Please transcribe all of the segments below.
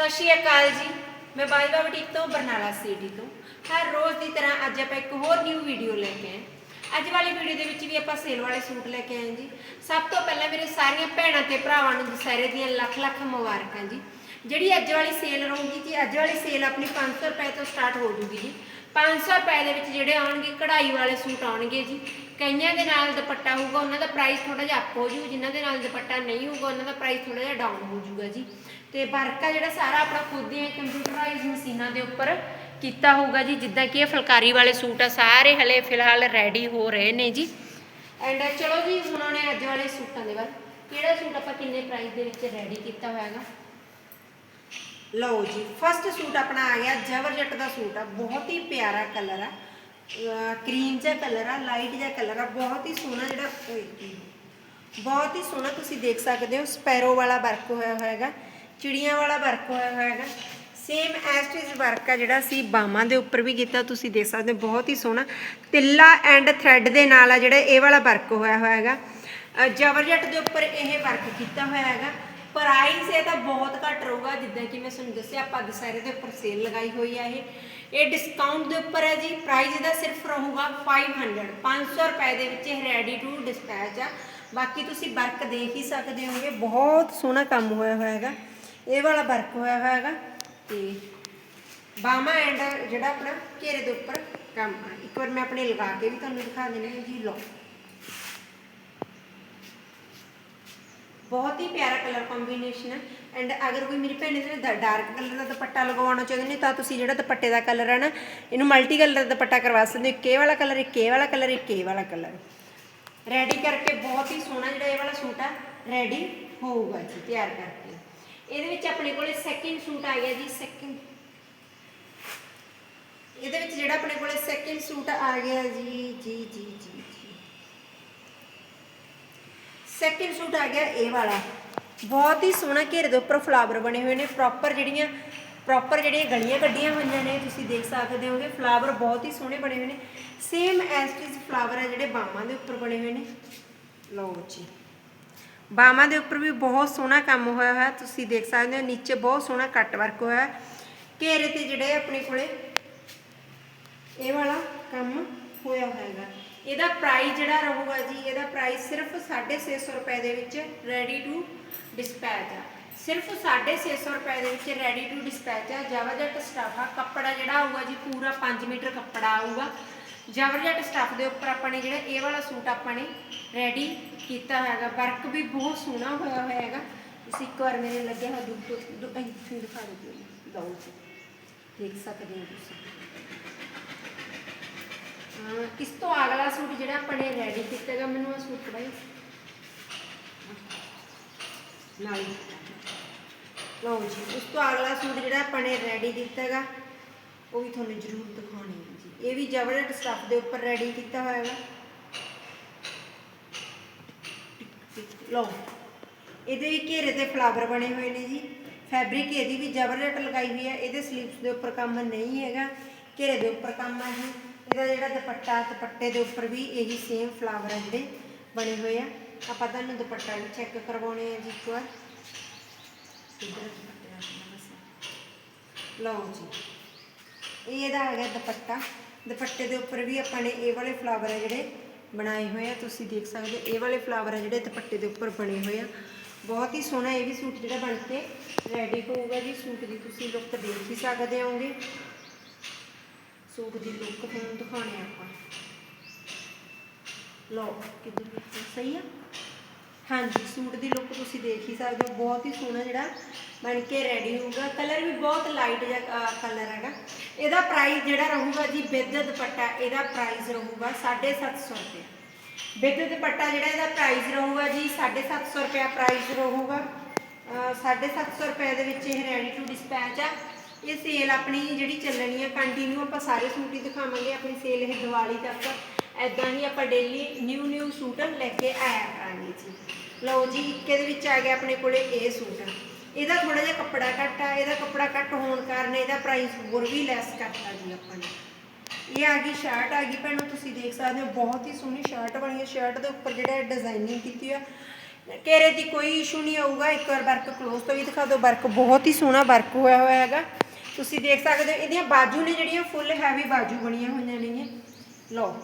ਸਤਿ ਸ਼੍ਰੀ ਅਕਾਲ ਜੀ। ਮੈਂ ਬਾਈਬਾ ਬੁਟੀਕ ਤੋਂ, ਬਰਨਾਲਾ ਸਿਟੀ ਤੋਂ। ਹਰ ਰੋਜ਼ ਦੀ ਤਰ੍ਹਾਂ ਅੱਜ ਆਪਾਂ ਇੱਕ ਹੋਰ ਨਿਊ ਵੀਡੀਓ ਲੈ ਕੇ ਆਏ। ਅੱਜ ਵਾਲੀ ਵੀਡੀਓ ਦੇ ਵਿੱਚ ਵੀ ਆਪਾਂ ਸੇਲ ਵਾਲੇ ਸੂਟ ਲੈ ਕੇ ਆਏ ਜੀ। ਸਭ ਤੋਂ ਪਹਿਲਾਂ ਮੇਰੇ ਸਾਰੀਆਂ ਭੈਣਾਂ ਤੇ ਭਰਾਵਾਂ ਨੂੰ ਦੁਸਹਿਰੇ ਦੀਆਂ ਲੱਖ ਲੱਖ ਮੁਬਾਰਕਾਂ ਜੀ। ਜਿਹੜੀ ਅੱਜ ਵਾਲੀ ਸੇਲ ਰਹੂਗੀ ਜੀ, ਅੱਜ ਵਾਲੀ ਸੇਲ ਆਪਣੀ 500 ਰੁਪਏ ਤੋਂ ਸਟਾਰਟ ਹੋ ਜੂਗੀ ਜੀ। 500 ਰੁਪਏ ਦੇ ਵਿੱਚ ਜਿਹੜੇ ਆਉਣਗੇ, ਕਢਾਈ ਵਾਲੇ ਸੂਟ ਆਉਣਗੇ ਜੀ। ਕਈਆਂ ਦੇ ਨਾਲ ਦੁਪੱਟਾ ਹੋਊਗਾ, ਉਹਨਾਂ ਦਾ ਪ੍ਰਾਈਸ ਥੋੜਾ ਜਿਹਾ ਅਪ ਹੋ ਜੂ। ਜਿਨ੍ਹਾਂ ਦੇ ਨਾਲ ਦੁਪੱਟਾ ਨਹੀਂ ਹੋਊਗਾ, ਉਹਨਾਂ ਦਾ ਪ੍ਰਾਈਸ ਥੋੜਾ ਜਿਹਾ ਡਾਊਨ ਹੋ ਜੂਗਾ ਜੀ। ਤੇ ਵਰਕ ਆ ਜਿਹੜਾ ਸਾਰਾ ਆਪਣਾ ਖੁਦ ਦੀਆਂ ਕੰਪਿਊਟਰਾਈਜ਼ ਮਸ਼ੀਨਾਂ ਦੇ ਉੱਪਰ ਕੀਤਾ ਹੋਊਗਾ ਜੀ, ਜਿੱਦਾਂ ਕਿ ਇਹ ਫੁਲਕਾਰੀ ਵਾਲੇ ਸੂਟ ਆ, ਸਾਰੇ ਹਲੇ ਫਿਲਹਾਲ ਰੈਡੀ ਹੋ ਰਹੇ ਨੇ ਜੀ। ਐਂਡ ਚਲੋ ਜੀ, ਹੁਣ ਉਹਨੇ ਅੱਜ ਵਾਲੇ ਸੂਟਾਂ ਦੇ ਬਾਰੇ ਕਿਹੜਾ ਸੂਟ ਆਪਾਂ ਕਿੰਨੇ ਪ੍ਰਾਈਸ ਦੇ ਵਿੱਚ ਰੈਡੀ ਕੀਤਾ ਹੋਇਆਗਾ ਲਓ ਜੀ ਫਸਟ ਸੂਟ ਆਪਣਾ ਆ ਗਿਆ ਜਬਰ ਦਾ ਸੂਟ ਆ, ਬਹੁਤ ਹੀ ਪਿਆਰਾ ਕਲਰ ਆ। ਕਰੀਮ ਜਿਹਾ ਕਲਰ ਆ ਲਾਈਟ ਜਿਹਾ ਕਲਰ ਆ, ਬਹੁਤ ਹੀ ਸੋਹਣਾ ਜਿਹੜਾ, ਓਏ ਕੀ। ਬਹੁਤ ਹੀ ਸੋਹਣਾ ਤੁਸੀਂ ਦੇਖ ਸਕਦੇ ਹੋ, ਸਪੈਰੋ ਵਾਲਾ ਵਰਕ ਹੋਇਆ ਹੋਇਆਗਾ ਚਿੜੀਆਂ ਵਾਲਾ ਵਰਕ ਹੋਇਆ ਹੋਇਆ ਹੈਗਾ। ਸੇਮ ਐਸਟਿਜ ਵਰਕ ਆ ਜਿਹੜਾ ਸੀ ਬਾਹਾਂ ਦੇ ਉੱਪਰ ਵੀ ਕੀਤਾ, ਤੁਸੀਂ ਦੇਖ ਸਕਦੇ ਹੋ, ਬਹੁਤ ਹੀ ਸੋਹਣਾ। ਤਿੱਲਾ ਐਂਡ ਥ੍ਰੈਡ ਦੇ ਨਾਲ ਆ ਜਿਹੜਾ ਇਹ ਵਾਲਾ ਵਰਕ ਹੋਇਆ ਹੋਇਆ ਹੈਗਾ। ਜਵਰਜਟ ਦੇ ਉੱਪਰ ਇਹ ਵਰਕ ਕੀਤਾ ਹੋਇਆ ਹੈਗਾ। ਪ੍ਰਾਈਸ ਇਹ ਤਾਂ ਬਹੁਤ ਘੱਟ ਰਹੂਗਾ, ਜਿੱਦਾਂ ਕਿ ਮੈਂ ਤੁਹਾਨੂੰ ਦੱਸਿਆ, ਆਪਾਂ ਦੁਸਹਿਰੇ ਦੇ ਉੱਪਰ ਸੇਲ ਲਗਾਈ ਹੋਈ ਆ ਇਹ। ਇਹ ਡਿਸਕਾਊਂਟ ਦੇ ਉੱਪਰ ਹੈ ਜੀ ਪ੍ਰਾਈਸ ਇਹਦਾ ਸਿਰਫ ਰਹੂਗਾ 500 500 ਰੁਪਏ ਦੇ ਵਿੱਚ ਇਹ ਰੈਡੀ ਟੂ ਡਿਸਪੈਚ ਆ। ਬਾਕੀ ਤੁਸੀਂ ਵਰਕ ਦੇਖ ਹੀ ਸਕਦੇ ਹੋਗੇ ਬਹੁਤ ਸੋਹਣਾ ਕੰਮ ਹੋਇਆ ਹੋਇਆ ਹੈਗਾ। ਇਹ ਵਾਲਾ ਵਰਕ ਹੋਇਆ ਹੋਇਆ ਹੈਗਾ ਤੇ ਬਾਮਾ ਐਂਡ ਜਿਹੜਾ ਆਪਣਾ ਘੇਰੇ ਦੇ ਉੱਪਰ ਕੰਮ ਇੱਕ ਵਾਰ ਮੈਂ ਆਪਣੇ ਲਗਾ ਕੇ ਵੀ ਤੁਹਾਨੂੰ ਦਿਖਾ ਦਿੰਦੀ ਹਾਂ ਜੀ, ਲਓ। ਬਹੁਤ ਹੀ ਪਿਆਰਾ ਕਲਰ ਕੰਬੀਨੇਸ਼ਨ ਹੈ ਐਂਡ ਅਗਰ ਕੋਈ ਮੇਰੀ ਭੈਣ ਨੇ ਡਾਰਕ ਕਲਰ ਦਾ ਦੁਪੱਟਾ ਲਗਵਾਉਣਾ ਚਾਹੁੰਦੇ ਨੇ ਤਾਂ ਤੁਸੀਂ ਜਿਹੜਾ ਦੁਪੱਟੇ ਦਾ ਕਲਰ ਹੈ ਨਾ, ਇਹਨੂੰ ਮਲਟੀ ਕਲਰ ਦਾ ਦੁਪੱਟਾ ਕਰਵਾ ਸਕਦੇ ਹੋ। ਇੱਕ ਇਹ ਵਾਲਾ ਕਲਰ ਇੱਕ ਇਹ ਵਾਲਾ ਕਲਰ ਇੱਕ ਇਹ ਵਾਲਾ ਕਲਰ ਰੈਡੀ ਕਰਕੇ ਬਹੁਤ ਹੀ ਸੋਹਣਾ ਜਿਹੜਾ ਇਹ ਵਾਲਾ ਸੂਟ ਆ ਰੈਡੀ ਹੋਊਗਾ ਜੀ, ਤਿਆਰ ਕਰਕੇ। ਇਹਦੇ ਵਿੱਚ ਆਪਣੇ ਕੋਲੇ ਸੈਕਿੰਡ ਸੂਟ ਆ ਗਿਆ ਜੀ ਸੈਕਿੰਡ ਇਹਦੇ ਵਿੱਚ ਜਿਹੜਾ ਆਪਣੇ ਕੋਲੇ ਸੈਕਿੰਡ ਸੂਟ ਆ ਗਿਆ ਜੀ ਜੀ ਜੀ ਜੀ ਸੈਕਿੰਡ ਸੂਟ ਆ ਗਿਆ ਇਹ ਵਾਲਾ। ਬਹੁਤ ਹੀ ਸੋਹਣਾ ਘੇਰੇ ਦੇ ਉੱਪਰ ਫਲਾਵਰ ਬਣੇ ਹੋਏ ਨੇ ਪ੍ਰੋਪਰ ਜਿਹੜੀਆਂ ਪ੍ਰੋਪਰ ਜਿਹੜੀਆਂ ਗਲੀਆਂ ਕੱਢੀਆਂ ਹੋਈਆਂ ਨੇ, ਤੁਸੀਂ ਦੇਖ ਸਕਦੇ ਹੋਗੇ ਫਲਾਵਰ ਬਹੁਤ ਹੀ ਸੋਹਣੇ ਬਣੇ ਹੋਏ ਨੇ। ਸੇਮ ਐਸ ਟਿਸ ਫਲਾਵਰ ਹੈ ਜਿਹੜੇ ਬਾਮਾਂ ਦੇ ਉੱਪਰ ਬਣੇ ਹੋਏ ਨੇ। ਲਓ ਜੀ। ਬਾਹਾਂ ਦੇ ਉੱਪਰ ਵੀ ਬਹੁਤ ਸੋਹਣਾ ਕੰਮ ਹੋਇਆ ਹੋਇਆ, ਤੁਸੀਂ ਦੇਖ ਸਕਦੇ ਹੋ, ਨੀਚੇ ਬਹੁਤ ਸੋਹਣਾ ਕੱਟ ਵਰਕ ਹੋਇਆ। ਘੇਰੇ ਤੇ ਜਿਹੜੇ ਆਪਣੇ ਕੋਲੇ ਇਹ ਵਾਲਾ ਕੰਮ ਹੋਇਆ ਹੋਏਗਾ ਇਹਦਾ ਪ੍ਰਾਈਸ ਜਿਹੜਾ ਰਹੂਗਾ ਜੀ, ਇਹਦਾ ਪ੍ਰਾਈਸ ਸਿਰਫ 650 ਰੁਪਏ ਦੇ ਵਿੱਚ ਰੈਡੀ ਟੂ ਡਿਸਪੈਚ ਆ। ਸਿਰਫ 650 ਰੁਪਏ ਦੇ ਵਿੱਚ ਰੈਡੀ ਟੂ ਡਿਸਪੈਚ ਆ। ਜਵਰਜਟ ਸਟਾਫ ਆ, ਕੱਪੜਾ ਜਿਹੜਾ ਆਊਗਾ ਜੀ, ਪੂਰਾ 5 ਮੀਟਰ ਕੱਪੜਾ ਆਊਗਾ। ਜਵਰਜਟ ਸਟੱਫ ਦੇ ਉੱਪਰ ਆਪਾਂ ਨੇ ਜਿਹੜਾ ਇਹ ਵਾਲਾ ਸੂਟ ਆਪਾਂ ਨੇ ਰੈਡੀ ਕੀਤਾ ਹੈਗਾ। ਵਰਕ ਵੀ ਬਹੁਤ ਸੋਹਣਾ ਹੋਇਆ ਹੋਇਆ ਹੈਗਾ। ਤੁਸੀਂ ਇੱਕ ਵਾਰ ਮੇਰੇ ਲੱਗਿਆ ਹੋਇਆ ਦੁੱਧ ਦੁੱਧ ਇੱਥੇ ਦਿਖਾ ਦਿਓ ਲਓ ਜੀ ਦੇਖ ਸਕਦੇ ਹੋ ਤੁਸੀਂ। ਇਸ ਤੋਂ ਅਗਲਾ ਸੂਟ ਜਿਹੜਾ ਆਪਾਂ ਨੇ ਰੈਡੀ ਕੀਤਾ ਹੈਗਾ, ਮੈਨੂੰ ਆ ਸੂਟ ਕਢਾਈ ਨਾਲ ਲਓ ਜੀ, ਉਸ ਤੋਂ ਅਗਲਾ ਸੂਟ ਜਿਹੜਾ ਆਪਾਂ ਨੇ ਰੈਡੀ ਕੀਤਾ ਹੈਗਾ, ਉਹ ਵੀ ਤੁਹਾਨੂੰ ਜ਼ਰੂਰ ਦਿਖਾਉਣੀ। ਇਹ ਵੀ ਜਬਰਦਸਤ ਸਟੱਫ ਦੇ ਉੱਪਰ ਰੈਡੀ ਕੀਤਾ ਹੋਇਆ ਹੈਗਾ ਲਓ, ਇਹਦੇ ਵੀ ਘੇਰੇ ਤੇ ਫਲਾਵਰ ਬਣੇ ਹੋਏ ਨੇ ਜੀ। ਫੈਬਰਿਕ ਇਹਦੀ ਵੀ ਜਬਰਦਸਤ ਲਗਾਈ ਹੋਈ ਹੈ। ਇਹਦੇ ਸਲੀਵਸ ਦੇ ਉੱਪਰ ਕੰਮ ਨਹੀਂ ਹੈਗਾ। ਘੇਰੇ ਦੇ ਉੱਪਰ ਕੰਮ ਹੈ ਜੀ। ਇਹਦਾ ਜਿਹੜਾ ਦੁਪੱਟਾ, ਦੁਪੱਟੇ ਦੇ ਉੱਪਰ ਵੀ ਇਹੀ ਸੇਮ ਫਲਾਵਰ ਹੈ ਜਿਹੜੇ ਬਣੇ ਹੋਏ ਆ। ਆਪਾਂ ਤੁਹਾਨੂੰ ਦੁਪੱਟਾ ਵੀ ਚੈੱਕ ਕਰਵਾਉਣੇ ਆ ਜੀ ਇੱਕ ਵਾਰ। ਇੱਧਰ ਦੁਪੱਟੇ? ਲਓ ਜੀ। ਇਹ ਇਹਦਾ ਆ ਗਿਆ ਦੁਪੱਟਾ। ਦੁਪੱਟੇ ਦੇ ਉੱਪਰ ਵੀ ਆਪਾਂ ਨੇ ਇਹ ਵਾਲੇ ਫਲਾਵਰ ਆ ਜਿਹੜੇ ਬਣਾਏ ਹੋਏ ਆ, ਤੁਸੀਂ ਦੇਖ ਸਕਦੇ ਹੋ। ਇਹ ਵਾਲੇ ਫਲਾਵਰ ਆ ਜਿਹੜੇ ਦੁਪੱਟੇ ਦੇ ਉੱਪਰ ਬਣੇ ਹੋਏ ਆ। ਬਹੁਤ ਹੀ ਸੋਹਣਾ ਇਹ ਵੀ ਸੂਟ ਜਿਹੜਾ ਬਣ ਕੇ ਰੈਡੀ ਹੋਊਗਾ ਜੀ। ਸੂਟ ਦੀ ਤੁਸੀਂ ਲੁੱਕ ਦੇਖ ਹੀ ਸਕਦੇ ਹੋਗੇ ਸੂਟ ਦੀ ਲੁੱਕ ਤੁਹਾਨੂੰ ਦਿਖਾਉਣੇ ਆਪਾਂ। ਲਓ ਕਿੱਧਰ ਸਹੀ ਆ? ਹਾਂਜੀ, ਸੂਟ ਦੀ ਲੁੱਕ ਤੁਸੀਂ ਦੇਖ ਹੀ ਸਕਦੇ ਹੋ, ਬਹੁਤ ਹੀ ਸੋਹਣਾ ਜਿਹੜਾ ਬਣ ਕੇ ਰੈਡੀ ਹੋਊਗਾ। ਕਲਰ ਵੀ ਬਹੁਤ ਲਾਈਟ ਜਿਹਾ ਕਲਰ ਹੈਗਾ ਇਹਦਾ ਪ੍ਰਾਈਸ ਜਿਹੜਾ ਰਹੂਗਾ ਜੀ ਵਿਦ ਦੁਪੱਟਾ, ਇਹਦਾ ਪ੍ਰਾਈਸ ਰਹੂਗਾ 750 ਰੁਪਏ ਵਿਦ ਦੁਪੱਟਾ ਜਿਹੜਾ ਇਹਦਾ ਪ੍ਰਾਈਸ ਰਹੂਗਾ ਜੀ 750 ਰੁਪਏ ਪ੍ਰਾਈਸ ਰਹੂਗਾ। ਅਹ 750 ਰੁਪਏ ਦੇ ਵਿੱਚ ਇਹ ਰੈਡੀ ਟੂ ਡਿਸਪੈਚ ਆ। ਇਹ ਸੇਲ ਆਪਣੀ ਜਿਹੜੀ ਚੱਲਣੀ ਆ ਕੰਟੀਨਿਊ ਆਪਾਂ ਸਾਰੇ ਸੂਟ ਹੀ ਦਿਖਾਵਾਂਗੇ, ਆਪਣੀ ਸੇਲ ਇਹ ਦੀਵਾਲੀ ਤੱਕ। ਐਦਾਂ ਹੀ ਆਪਾਂ ਡੇਲੀ ਨਿਊ ਨਿਊ ਸੂਟ ਲੈ ਕੇ ਆਇਆ ਕਰਾਂਗੇ ਜੀ। ਲਓ ਜੀ, ਇੱਕ ਇਹਦੇ ਵਿੱਚ ਆ ਗਿਆ ਆਪਣੇ ਕੋਲੇ ਇਹ ਸੂਟ। ਇਹਦਾ ਥੋੜਾ ਜਿਹਾ ਕੱਪੜਾ ਘੱਟ ਆ, ਇਹਦਾ ਕੱਪੜਾ ਘੱਟ ਹੋਣ ਕਾਰਨ ਇਹਦਾ ਪ੍ਰਾਈਸ ਹੋਰ ਵੀ ਲੈਸ ਕਰਤਾ ਜੀ ਆਪਾਂ ਨੇ। ਇਹ ਆ ਗਈ ਸ਼ਰਟ ਆ ਗਈ ਭੈਣੋ, ਤੁਸੀਂ ਦੇਖ ਸਕਦੇ ਹੋ, ਬਹੁਤ ਹੀ ਸੋਹਣੀ ਸ਼ਰਟ ਬਣੀ ਹੈ। ਸ਼ਰਟ ਦੇ ਉੱਪਰ ਜਿਹੜਾ ਡਿਜ਼ਾਈਨਿੰਗ ਕੀਤੀ ਆ, ਘੇਰੇ ਦੀ ਕੋਈ ਇਸ਼ੂ ਨਹੀਂ ਆਊਗਾ। ਇੱਕ ਵਾਰ ਵਰਕ ক্লোਜ਼ ਤੋਂ ਵੀ ਦਿਖਾ ਦਿਓ, ਵਰਕ ਬਹੁਤ ਹੀ ਸੋਹਣਾ ਵਰਕ ਹੋਇਆ ਹੋਇਆ ਹੈਗਾ। ਤੁਸੀਂ ਦੇਖ ਸਕਦੇ ਹੋ, ਇਹਦੀਆਂ ਬਾਜੂ ਨੇ ਜਿਹੜੀਆਂ ਫੁੱਲ ਹੈਵੀ ਬਾਜੂ ਬਣੀਆਂ ਹੋਈਆਂ ਨੇਗੀਆਂ ਲਓ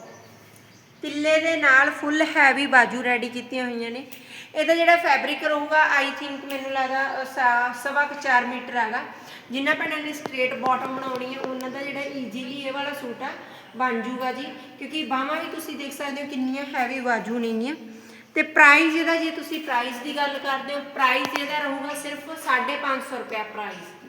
ਤਿੱਲੇ ਦੇ ਨਾਲ ਫੁੱਲ ਹੈਵੀ ਬਾਜੂ ਰੈਡੀ ਕੀਤੀਆਂ ਹੋਈਆਂ ਨੇ। ਇਹਦਾ ਜਿਹੜਾ ਫੈਬਰਿਕ ਰਹੂਗਾ ਆਈ ਥਿੰਕ ਮੈਨੂੰ ਲੱਗਦਾ ਸਾ- ਸਵਾ ਕੁ 4 ਮੀਟਰ ਹੈਗਾ। ਜਿੰਨਾ ਭੈਣਾਂ ਨੇ ਸਟ੍ਰੇਟ ਬਾਟਮ ਬਣਾਉਣੀ ਹੈ ਉਹਨਾਂ ਦਾ ਜਿਹੜਾ ਈਜ਼ੀਲੀ ਇਹ ਵਾਲਾ ਸੂਟ ਆ, ਬਣ ਜੂਗਾ ਜੀ। ਕਿਉਂਕਿ ਬਾਹਾਂ ਵੀ ਤੁਸੀਂ ਦੇਖ ਸਕਦੇ ਹੋ ਕਿੰਨੀਆਂ ਹੈਵੀ ਬਾਜੂ ਨੇਗੀਆਂ। ਤੇ ਪ੍ਰਾਈਸ ਇਹਦਾ, ਜੇ ਤੁਸੀਂ ਪ੍ਰਾਈਸ ਦੀ ਗੱਲ ਕਰਦੇ ਹੋ ਪ੍ਰਾਈਸ ਇਹਦਾ ਰਹੂਗਾ ਸਿਰਫ 550 ਰੁਪਏ ਪ੍ਰਾਈਸ